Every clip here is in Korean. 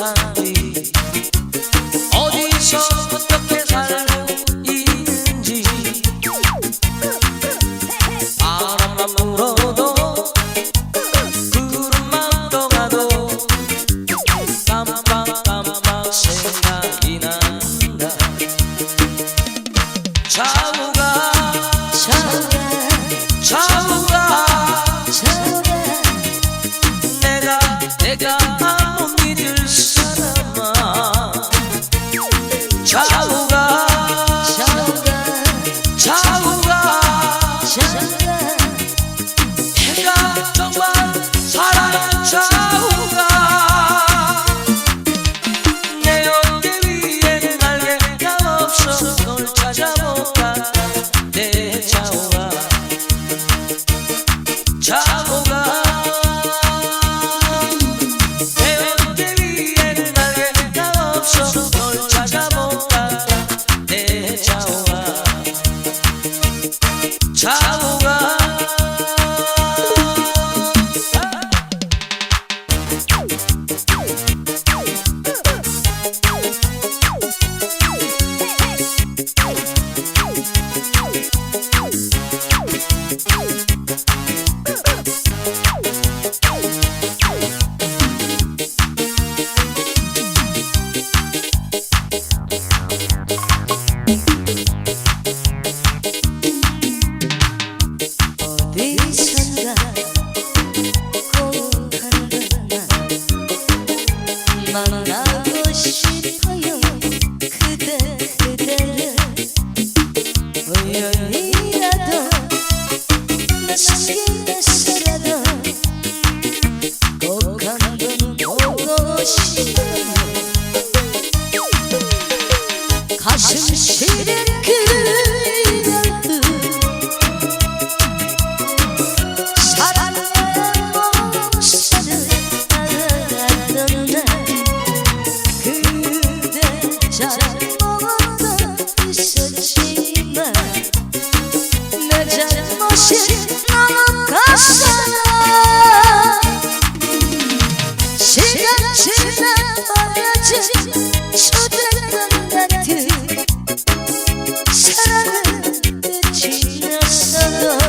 사는지 어디서 어떻게 살고 있는지 바람만 불어도 구름만 떠가도 깜빡깜빡 생각이 난다. 내가 내가 yeah, yeah, yeah. Dios.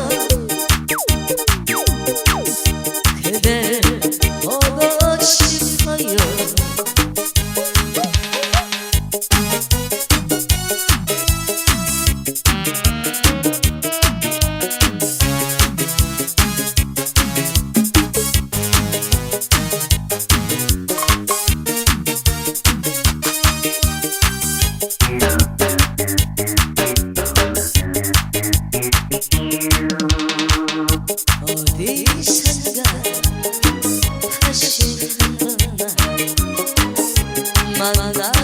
my love.